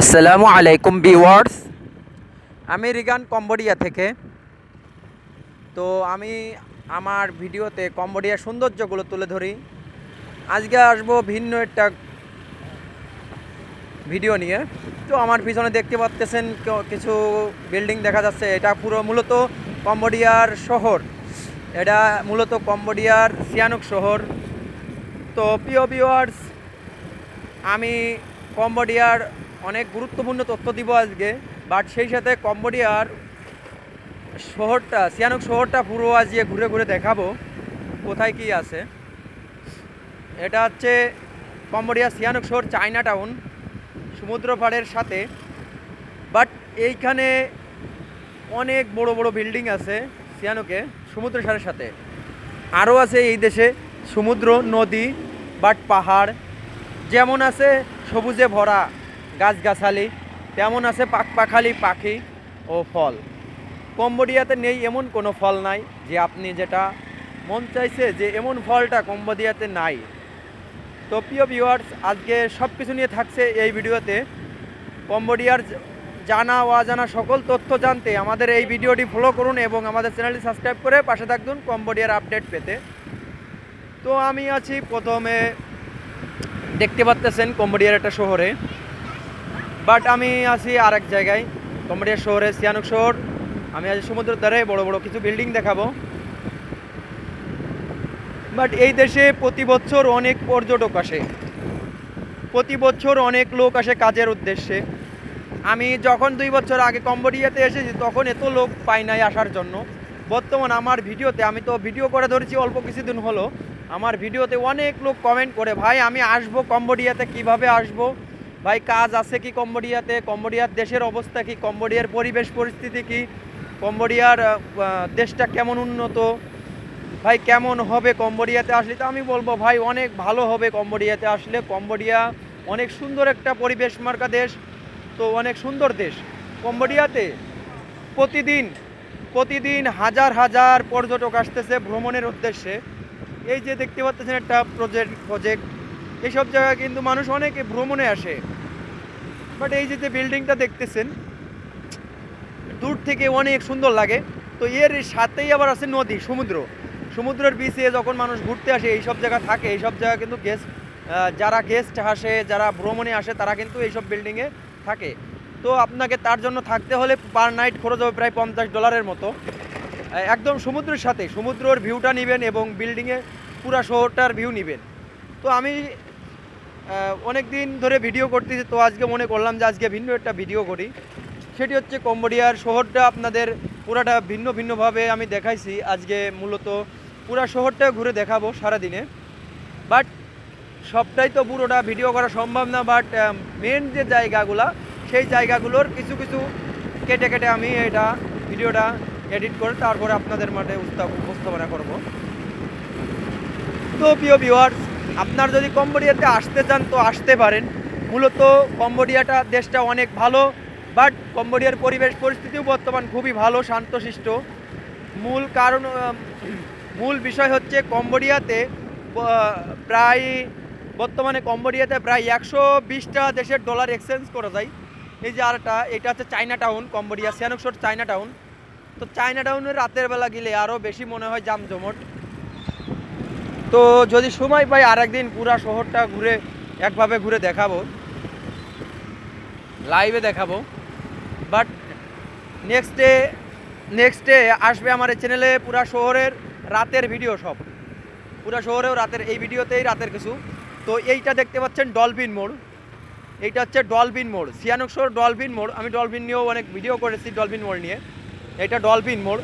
আসসালামু আলাইকুম ভিউয়ার্স। আমি রিগান কম্বোডিয়া থেকে। তো আমি আমার ভিডিওতে কম্বোডিয়ার সৌন্দর্যগুলো তুলে ধরি। আজকে আসব ভিন্ন একটা ভিডিও নিয়ে। তো আমার পিছনে দেখতে পাচ্তেছেন ক- কিছু বিল্ডিং দেখা যাচ্ছে। এটা পুরো মূলত কম্বোডিয়ার শহর। এটা মূলত কম্বোডিয়ার সিয়ানুক শহর। তো প্রিয় ভিউয়ার্স, আমি কম্বোডিয়ার অনেক গুরুত্বপূর্ণ তথ্য দিব আজকে বাট সেই সাথে কম্বোডিয়ার শহরটা, সিয়ানুক শহরটা পুরো আজকে ঘুরে ঘুরে দেখাবো, কোথায় কি আছে। এটা হচ্ছে কম্বোডিয়া সিয়ানুক শহর, চায়না টাউন, সমুদ্র পাড়ের সাথে। বাট এইখানে অনেক বড় বড় বিল্ডিং আছে সিয়ানুকে, সমুদ্র সারের সাথে। আরও আছে এই দেশে সমুদ্র, নদী বাট পাহাড়, যেমন আছে সবুজে ভরা। গাছগাছালি, তেমন আছে পাখপাখালি পাখি ও ফল। কম্বোডিয়াতে নেই এমন কোনো ফল নাই যে আপনি যেটা মন চাইছে যে এমন ফলটা কম্বোডিয়াতে নাই। তো প্রিয় ভিউয়ার্স আজকে সব কিছু নিয়ে থাকছে এই ভিডিওতে। কম্বোডিয়ার জানা অজানা সকল তথ্য জানতে আমাদের এই ভিডিওটি ফলো করুন এবং আমাদের চ্যানেলটি সাবস্ক্রাইব করে পাশে থাকুন কম্বোডিয়ার আপডেট পেতে। তো আমি আছি প্রথমে, দেখতে পাচ্তেছেন কম্বোডিয়ার একটা শহরে। বাট আমি আছি আরেক জায়গায়। কম্বোডিয়ার শহরে সিয়ানুক শহর। আমি আজ সমুদ্রের ধারে, বড় বড় কিছু বিল্ডিং দেখাবো। বাট এই দেশে প্রতি বছর অনেক পর্যটক আসে। প্রতি বছর অনেক লোক আসে কাজের উদ্দেশ্যে। আমি যখন দুই বছর আগে কম্বোডিয়াতে এসেছি, তখন এত লোক পাই নাই আসার জন্য। বর্তমান আমার ভিডিওতে, আমি তো ভিডিও করে ধরেছি, অল্প কিছুদিন হলো। আমার ভিডিওতে অনেক লোক কমেন্ট করে, ভাই, আমি আসব কম্বোডিয়াতে, কীভাবে আসব? ভাই, কাজ আছে কি কম্বোডিয়াতে? কম্বোডিয়ার দেশের অবস্থা কি? কম্বোডিয়ার পরিবেশ পরিস্থিতি কি? কম্বোডিয়ার দেশটা কেমন উন্নত? ভাই, কেমন হবে কম্বোডিয়াতে আসলে? তো আমি বলব, ভাই, অনেক ভালো হবে কম্বোডিয়াতে আসলে। কম্বোডিয়া অনেক সুন্দর একটা পরিবেশ মার্কা দেশ। তো অনেক সুন্দর দেশ। কম্বোডিয়াতে প্রতিদিন প্রতিদিন হাজার হাজার পর্যটক আসতেছে ভ্রমণের উদ্দেশ্যে। এই যে দেখতে পাচ্ছেন একটা প্রজেক্ট প্রজেক্ট এইসব জায়গায় কিন্তু মানুষ অনেকে ভ্রমণে আসে। বাট এই যে যে বিল্ডিংটা দেখতেছেন, দূর থেকে অনেক সুন্দর লাগে। তো এর সাথেই আবার আছে নদী, সমুদ্র। সমুদ্রের বিচে যখন মানুষ ঘুরতে আসে এই সব জায়গা থাকে এই সব জায়গা কিন্তু গেস্ট যারা গেস্ট আসে, যারা ভ্রমণে আসে, তারা কিন্তু এইসব বিল্ডিংয়ে থাকে। তো আপনাকে তার জন্য থাকতে হলে পার নাইট খরচ হবে প্রায় পঞ্চাশ ডলারের মতো। একদম সমুদ্রের সাথে, সমুদ্রর ভিউটা নেবেন এবং বিল্ডিংয়ে পুরা শহরটার ভিউ নেবেন। তো আমি অনেক দিন ধরে ভিডিও করতেছি, তো আজকে মনে করলাম যে আজকে ভিন্ন একটা ভিডিও করি। সেটি হচ্ছে কম্বোডিয়ার শহরটা আপনাদের পুরাটা ভিন্ন ভিন্নভাবে আমি দেখাইছি। আজকে মূলত পুরা শহরটা ঘুরে দেখাবো সারাদিনে। বাট সবটাই তো পুরোটা ভিডিও করা সম্ভব না বাট মেন যে জায়গাগুলা, সেই জায়গাগুলোর কিছু কিছু কেটে কেটে আমি এটা ভিডিওটা এডিট করে তারপরে আপনাদের মাঠে উপস্থাপনা করব। তো প্রিয় ভিউয়ার্স আপনার যদি কম্বোডিয়াতে আসতে চান, তো আসতে পারেন। মূলত কম্বোডিয়াটা দেশটা অনেক ভালো, বাট কম্বোডিয়ার পরিবেশ, পরিস্থিতিও বর্তমান খুবই ভালো, শান্তশিষ্ট। মূল কারণ মূল বিষয় হচ্ছে কম্বোডিয়াতে প্রায়, বর্তমানে কম্বোডিয়াতে প্রায় একশো বিশটা দেশের ডলার এক্সচেঞ্জ করা যায়। এই যে আরেকটা, এটা হচ্ছে চায়না টাউন কম্বোডিয়া, সিয়ানুকশোর চায়না টাউন তো চায়না টাউনের রাতের বেলা গেলে আরও বেশি মনে হয় জামজমট তো যদি সময় পাই আর একদিন পুরা শহরটা ঘুরে একভাবে ঘুরে দেখাবো। লাইভে দেখাবো। But next day next day আসবে আমার এই চ্যানেলে পুরা শহরের রাতের ভিডিও সব। পুরা শহরেও রাতের এই ভিডিওতেই রাতের কিছু। তো এইটা দেখতে পাচ্ছেন ডলফিন মোড়। এইটা হচ্ছে ডলফিন মোড়। সিয়ানুকশোর ডলফিন মোড়। আমি ডলফিন নিয়েও অনেক ভিডিও করেছি ডলফিন মোড় নিয়ে। এটা ডলফিন মোড়।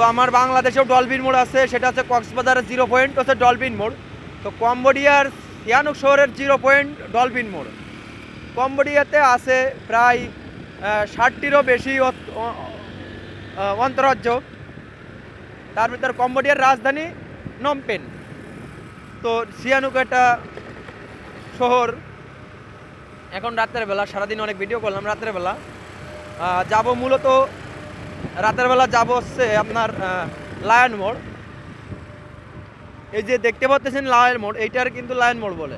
তো আমার বাংলাদেশেও ডলফিন মোড় আছে, সেটা হচ্ছে কক্সবাজারের জিরো পয়েন্ট হচ্ছে ডলফিন মোড়। তো কম্বোডিয়ার সিয়ানুক শহরের জিরো পয়েন্ট ডলফিন মোড়। কম্বোডিয়াতে আছে প্রায় ষাটটিরও বেশি অন্তরাজ্য। তার ভিতর কম্বোডিয়ার রাজধানী নমপেন তো সিয়ানুক একটা শহর। এখন রাতের বেলা, সারাদিন অনেক ভিডিও করলাম রাতের বেলা। যাব মূলত রাতের বেলা যাব হচ্ছে আপনার লায়ন মোড় এই যে দেখতে পাচ্ছেন লায়ন মোড় এইটার কিন্তু লায়ন মোড় বলে।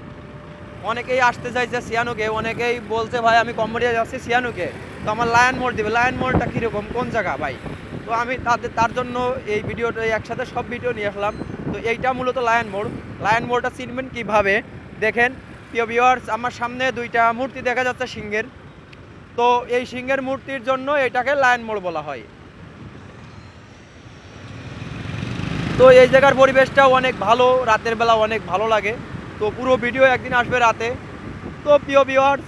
অনেকেই আসতে চাইছে সিয়ানুকে, অনেকেই বলছে, ভাই, আমি কম্বোডিয়া যাচ্ছি সিয়ানুকে। তো আমার লায়ন মোড় দিবে। লায়ন মোড়টা কীরকম? কোন জায়গা, ভাই? তো আমি তাদের, তার জন্য এই ভিডিওটা একসাথে সব ভিডিও নিয়ে আসলাম। তো এইটা মূলত লায়ন মোড় লায়ন মোড়টা চিনবেন কীভাবে? দেখেন, প্রিয় ভিউয়ার্স আমার সামনে দুইটা মূর্তি দেখা যাচ্ছে সিংহের। তো এই সিংহের মূর্তির জন্য এটাকে লায়ন মোড় বলা হয়। তো এই জায়গার পরিবেশটাও অনেক ভালো, রাতের বেলা অনেক ভালো লাগে। তো পুরো ভিডিও একদিন আসবে রাতে। তো প্রিয় ভিউয়ার্স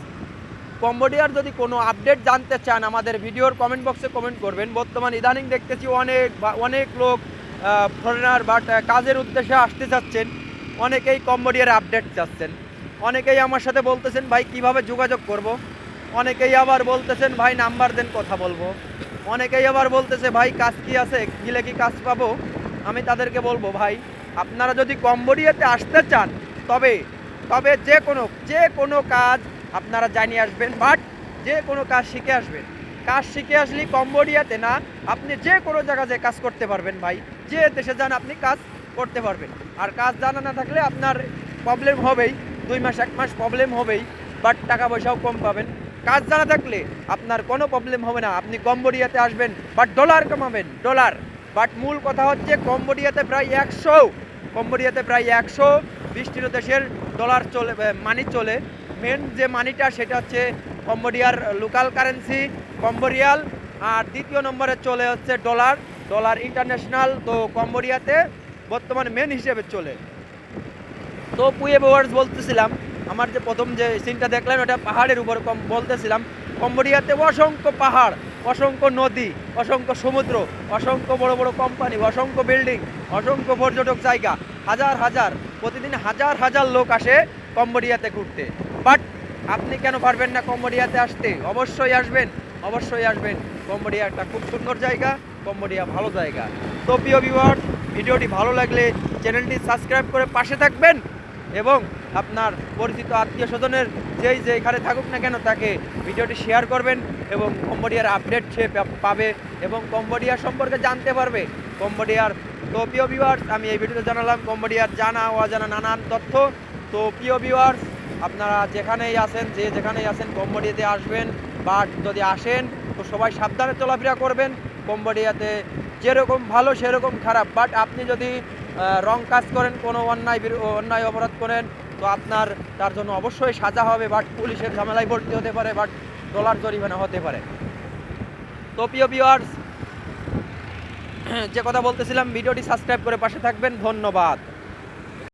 কম্বোডিয়ার যদি কোনো আপডেট জানতে চান, আমাদের ভিডিওর কমেন্ট বক্সে কমেন্ট করবেন। বর্তমান ইদানিং দেখতেছি অনেক অনেক লোক ফরেনার বাট কাজের উদ্দেশ্যে আসতে চাচ্ছেন। অনেকেই কম্বোডিয়ার আপডেট চাচ্ছেন। অনেকেই আমার সাথে বলতেছেন, ভাই, কীভাবে যোগাযোগ করব। অনেকেই আবার বলতেছেন, ভাই, নাম্বার দেন, কথা বলব। অনেকেই আবার বলতেছে, ভাই, কাজ কি আছে? গিলে কি কাজ পাবো? আমি তাদেরকে বলব, ভাই, আপনারা যদি কম্বোডিয়াতে আসতে চান, তবে তবে যে কোনো যে কোনো কাজ আপনারা জানিয়ে আসবেন, বাট যে কোনো কাজ শিখে আসবেন। কাজ শিখে আসলে কম্বোডিয়াতে না, আপনি যে কোনো জায়গায় কাজ করতে পারবেন, ভাই, যে দেশে যান আপনি কাজ করতে পারবেন। আর কাজ জানা না থাকলে আপনার প্রবলেম হবেই, দুই মাস, এক মাস প্রবলেম হবেই, বাট টাকা পয়সাও কম পাবেন। কাজ জানা থাকলে আপনার কোনো প্রবলেম হবে না। আপনি কম্বোডিয়াতে আসবেন বাট ডলার কমাবেন ডলার বাট মূল কথা হচ্ছে কম্বোডিয়াতে প্রায় একশো, কম্বোডিয়াতে প্রায় একশো বিশটিরও দেশের ডলার চলে মানি চলে। মেন যে মানিটা সেটা হচ্ছে কম্বোডিয়ার লোকাল কারেন্সি কম্বোডিয়াল। আর দ্বিতীয় নম্বরে চলে হচ্ছে ডলার ডলার ইন্টারন্যাশনাল তো কম্বোডিয়াতে বর্তমানে মেন হিসেবে চলে। তো পুয়ে বেওয়ার্স বলতেছিলাম আমার যে প্রথম যে সিনটা দেখলাম ওটা পাহাড়ের উপর, কম বলতেছিলাম। কম্বোডিয়াতে অসংখ্য পাহাড়, অসংখ্য নদী, অসংখ্য সমুদ্র, অসংখ্য বড় বড় কোম্পানি অসংখ্য বিল্ডিং অসংখ্য পর্যটক জায়গা। হাজার হাজার, প্রতিদিন হাজার হাজার লোক আসে কম্বোডিয়াতে ঘুরতে। বাট আপনি কেন পারবেন না কম্বোডিয়াতে আসতে? অবশ্যই আসবেন অবশ্যই আসবেন। কম্বোডিয়া একটা খুব সুন্দর জায়গা, কম্বোডিয়া ভালো জায়গা। তো প্রিয় ভিউয়ার ভিডিওটি ভালো লাগলে চ্যানেলটি সাবস্ক্রাইব করে পাশে থাকবেন। এবং আপনার পরিচিত আত্মীয় স্বজনের যেই যেখানে থাকুক না কেন তাকে ভিডিওটি শেয়ার করবেন এবং কম্বোডিয়ার আপডেট সে পাবে এবং কম্বোডিয়া সম্পর্কে জানতে পারবে। কম্বোডিয়ার, তো প্রিয় ভিউয়ার্স আমি এই ভিডিওতে জানালাম কম্বোডিয়ার জানা অজানা নানান তথ্য। তো প্রিয় ভিউয়ার্স আপনারা যেখানেই আছেন, যে যেখানেই আছেন, কম্বোডিয়াতে আসবেন বা যদি আসেন, তো সবাই সাবধানে চলাফেরা করবেন। কম্বোডিয়াতে যেরকম ভালো, সেরকম খারাপ বাট আপনি যদি রং কাজ করেন, কোনো অন্যায় অন্যায় অপরাধ করেন, তো আপনার, তার জন্য অবশ্যই সাজা হবে বাট পুলিশের ঝামেলায় ভর্তি হতে পারে বাট ডলার জরিমানা হতে পারে। তো প্রিয় ভিওয়ার্স যে কথা বলতেছিলাম, ভিডিওটি সাবস্ক্রাইব করে পাশে থাকবেন, ধন্যবাদ।